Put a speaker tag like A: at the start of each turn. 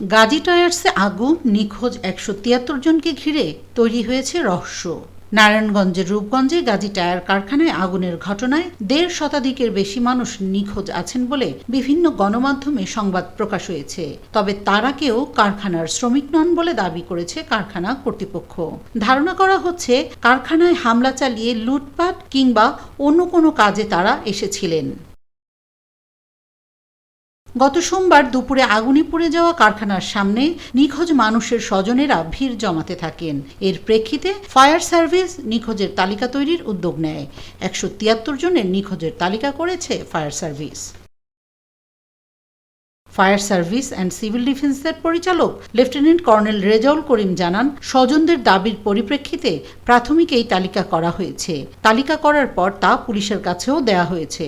A: গাজী টায়ার্সে আগুন, নিখোঁজ একশো তিয়াত্তর জনকে ঘিরে তৈরি হয়েছে রহস্য। নারায়ণগঞ্জের রূপগঞ্জে গাজী টায়ার কারখানায় আগুনের ঘটনায় দেড় শতাধিকের বেশি মানুষ নিখোঁজ আছেন বলে বিভিন্ন গণমাধ্যমে সংবাদ প্রকাশ হয়েছে। তবে তারা কেউ কারখানার শ্রমিক নন বলে দাবি করেছে কারখানা কর্তৃপক্ষ। ধারণা করা হচ্ছে, কারখানায় হামলা চালিয়ে লুটপাট কিংবা অন্য কোনো কাজে তারা এসেছিলেন। গত সোমবার দুপুরে আগুনে পুড়ে যাওয়া কারখানার সামনে নিখোঁজ মানুষের স্বজনেরা ভিড় জমাতে থাকেন। এর প্রেক্ষিতে ফায়ার সার্ভিস নিখোঁজের তালিকা তৈরির উদ্যোগ নেয়। একশো তিয়াত্তর জনের নিখোঁজের তালিকা করেছে fire service. Fire service and civil ডিফেন্সের পরিচালক লেফটেন্যান্ট কর্নেল রেজাউল করিম জানান, স্বজনদের দাবির পরিপ্রেক্ষিতে প্রাথমিক এই তালিকা করা হয়েছে। তালিকা করার পর তা পুলিশের কাছেও দেয়া হয়েছে।